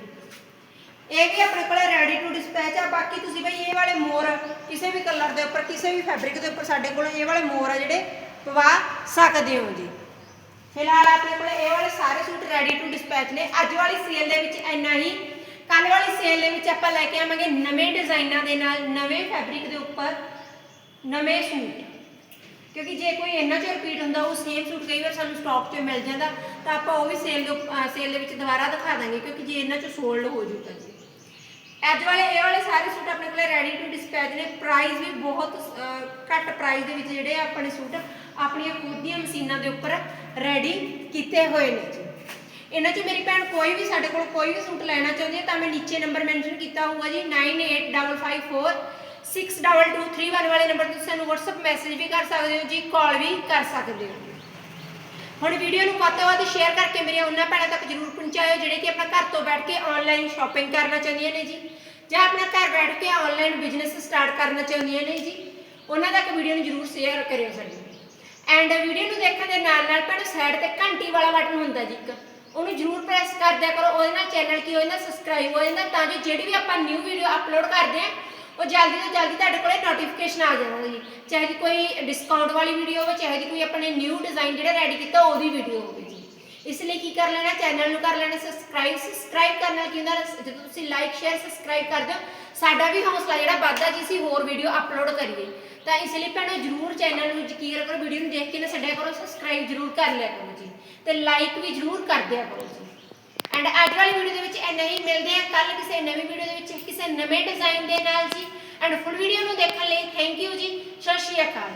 ਇਹ ਵੀ ਆਪਣੇ ਕੋਲੇ ਰੈਡੀ ਟੂ ਡਿਸਪੈਚ ਆ। ਬਾਕੀ ਤੁਸੀਂ ਬਈ ਇਹ ਵਾਲੇ ਮੋਰ, ਕਿਸੇ ਵੀ ਕਲਰ ਦੇ ਉੱਪਰ, ਕਿਸੇ ਵੀ ਫੈਬਰਿਕ ਦੇ ਉੱਪਰ ਸਾਡੇ ਕੋਲ ਇਹ ਵਾਲੇ ਮੋਰ ਆ ਜਿਹੜੇ ਪਵਾ ਸਕਦੇ ਹੋ ਜੀ। ਫਿਲਹਾਲ ਆਪਣੇ ਕੋਲ ਇਹ ਵਾਲੇ ਸਾਰੇ ਸੂਟ ਰੈਡੀ ਟੂ ਡਿਸਪੈਚ ਨੇ। ਅੱਜ ਵਾਲੀ ਸੇਲ ਦੇ ਵਿੱਚ ਇੰਨਾ ਹੀ। ਕੱਲ ਵਾਲੀ ਸੇਲ ਦੇ ਵਿੱਚ ਆਪਾਂ ਲੈ ਕੇ ਆਵਾਂਗੇ ਨਵੇਂ ਡਿਜ਼ਾਈਨਾਂ ਦੇ ਨਾਲ ਨਵੇਂ ਫੈਬਰਿਕ ਦੇ ਉੱਪਰ ਨਵੇਂ ਸੂਟ। ਕਿਉਂਕਿ ਜੇ ਕੋਈ ਇਹਨਾਂ ਚ ਰਿਪੀਟ ਹੁੰਦਾ, ਉਹ ਸੇਮ ਸੂਟ ਕਈ ਵਾਰ ਸਾਨੂੰ ਸਟਾਕ 'ਚ ਮਿਲ ਜਾਂਦਾ, ਤਾਂ ਆਪਾਂ ਉਹ ਵੀ ਸੇਲ ਦੇ ਸੇਲ ਦੇ ਵਿੱਚ ਦੁਬਾਰਾ ਦਿਖਾ ਦਾਂਗੇ, ਕਿਉਂਕਿ ਜੇ ਇਹਨਾਂ 'ਚ ਸੋਲਡ ਹੋ ਜੂ ਤਾਂ ਜੀ। ਅੱਜ ਵਾਲੇ, ਇਹ ਵਾਲੇ ਸਾਰੇ ਸੂਟ ਆਪਣੇ ਕੋਲ ਰੈਡੀ ਟੂ ਡਿਸਪੈਚ ਨੇ। ਪ੍ਰਾਈਸ ਵੀ ਬਹੁਤ ਘੱਟ ਪ੍ਰਾਈਸ ਦੇ ਵਿੱਚ ਜਿਹੜੇ ਆ ਆਪਣੇ ਸੂਟ, ਆਪਣੀਆਂ ਖੁਦ ਦੀਆਂ ਮਸ਼ੀਨਾਂ ਦੇ ਉੱਪਰ ਰੈਡੀ ਕੀਤੇ ਹੋਏ ਨੇ ਜੀ। ਇਹਨਾਂ 'ਚ ਮੇਰੀ ਭੈਣ ਕੋਈ ਵੀ ਸਾਡੇ ਕੋਲ ਕੋਈ ਵੀ ਸੂਟ ਲੈਣਾ ਚਾਹੁੰਦੀ ਹੈ, ਤਾਂ ਮੈਂ ਨੀਚੇ ਨੰਬਰ ਮੈਂਸ਼ਨ ਕੀਤਾ ਹੋਊਗਾ ਜੀ 985554 622331 ਵਾਲੇ ਨੰਬਰ ਤੇ ਤੁਸੀਂ ਸਾਨੂੰ WhatsApp ਮੈਸੇਜ ਵੀ ਕਰ ਸਕਦੇ ਹੋ ਜੀ ਕਾਲ ਵੀ ਕਰ ਸਕਦੇ ਹੋ ਹੁਣ ਵੀਡੀਓ ਨੂੰ ਵੱਧ ਤੋਂ ਵੱਧ ਸ਼ੇਅਰ ਕਰਕੇ ਮੇਰੇ ਉਹਨਾਂ ਭੈਣਾਂ ਤੱਕ ਜਰੂਰ ਪਹੁੰਚਾਇਓ, ਜਿਹੜੇ ਕਿ ਆਪਣਾ ਘਰ ਤੋਂ ਬੈਠ ਕੇ ਆਨਲਾਈਨ ਸ਼ਾਪਿੰਗ ਕਰਨਾ ਚਾਹੁੰਦੀਆਂ ਨੇ ਜੀ, ਜਾਂ ਆਪਣਾ ਘਰ ਬੈਠ ਕੇ ਆਨਲਾਈਨ ਬਿਜ਼ਨਸ ਸਟਾਰਟ ਕਰਨਾ ਚਾਹੁੰਦੀਆਂ ਨੇ ਜੀ, ਉਹਨਾਂ ਤੱਕ ਵੀਡੀਓ ਨੂੰ ਜਰੂਰ ਸ਼ੇਅਰ ਕਰਿਓ ਸਾਡੀ ਐਂਡ ਵੀਡੀਓ ਨੂੰ ਦੇਖਣ ਦੇ ਨਾਲ ਨਾਲ ਭੈਣੋ ਸਾਈਡ ਤੇ ਘੰਟੀ ਵਾਲਾ ਬਟਨ ਹੁੰਦਾ ਜੀ ਇੱਕ, ਉਹਨੂੰ ਜਰੂਰ ਪ੍ਰੈਸ ਕਰ ਦਿਆ ਕਰੋ, ਉਹਦੇ ਨਾਲ ਚੈਨਲ ਕੀ ਹੋ ਜਾਂਦਾ ਸਬਸਕ੍ਰਾਈਬ ਹੋ ਜਾਂਦਾ ਤਾਂ ਜੋ ਜਿਹੜੀ ਵੀ ਆਪਾਂ ਨਿਊ ਵੀਡੀਓ ਅਪਲੋਡ ਕਰਦੇ ਆ ਉਹ ਜਲਦੀ ਤੋਂ ਜਲਦੀ ਤੁਹਾਡੇ ਕੋਲੇ ਨੋਟੀਫਿਕੇਸ਼ਨ ਆ ਜਾਣਾ ਜੀ। ਚਾਹੇ ਦੀ ਕੋਈ ਡਿਸਕਾਊਂਟ ਵਾਲੀ ਵੀਡੀਓ ਹੋਵੇ, ਚਾਹੇ ਦੀ ਕੋਈ ਆਪਣੇ ਨਿਊ ਡਿਜ਼ਾਈਨ ਜਿਹੜਾ ਰੈਡੀ ਕੀਤਾ, ਉਹਦੀ ਵੀਡੀਓ ਹੋਵੇ ਜੀ। ਇਸ ਲਈ ਕੀ ਕਰ ਲੈਣਾ ਚੈਨਲ ਨੂੰ ਕਰ ਲੈਣਾ ਸਬਸਕ੍ਰਾਈਬ ਸਬਸਕ੍ਰਾਈਬ ਕਰਨ ਨਾਲ ਕੀ ਹੁੰਦਾ, ਜਦੋਂ ਤੁਸੀਂ ਲਾਈਕ ਸ਼ੇਅਰ ਸਬਸਕ੍ਰਾਈਬ ਕਰ ਦਿਓ ਸਾਡਾ ਵੀ ਹੌਸਲਾ ਜਿਹੜਾ ਵੱਧਦਾ ਜੀ, ਅਸੀਂ ਹੋਰ ਵੀਡੀਓ ਅਪਲੋਡ ਕਰੀਏ। ਤਾਂ ਇਸ ਲਈ ਭੈਣੋ ਜਰੂਰ ਚੈਨਲ ਨੂੰ ਯਕੀਨ ਕਰੋ ਵੀਡੀਓ ਨੂੰ ਦੇਖ ਕੇ ਨਾ ਛੱਡਿਆ ਕਰੋ ਸਬਸਕ੍ਰਾਈਬ ਜਰੂਰ ਕਰ ਲਿਆ ਕਰੋ ਜੀ। ਤੇ ਲਾਈਕ ਵੀ ਜਰੂਰ ਕਰ ਦਿਆ ਕਰੋ ਜੀ। ਐਂਡ ਅੱਜ ਵਾਲੀ ਵੀਡੀਓ ਦੇ ਵਿੱਚ ਇੰਨਾ ਹੀ। ਮਿਲਦੇ ਆ ਕੱਲ ਕਿਸੇ ਨਵੀਂ ਵੀਡੀਓ ਦੇ ਵਿੱਚ, ਕਿਸੇ ਨਵੇਂ ਡਿਜ਼ਾਈਨ ਦੇ ਨਾਲ ਜੀ। ਐਂਡ ਫੁੱਲ ਵੀਡੀਓ ਨੂੰ ਦੇਖਣ ਲਈ ਥੈਂਕ ਯੂ ਜੀ। ਸਤਿ ਸ਼੍ਰੀ ਅਕਾਲ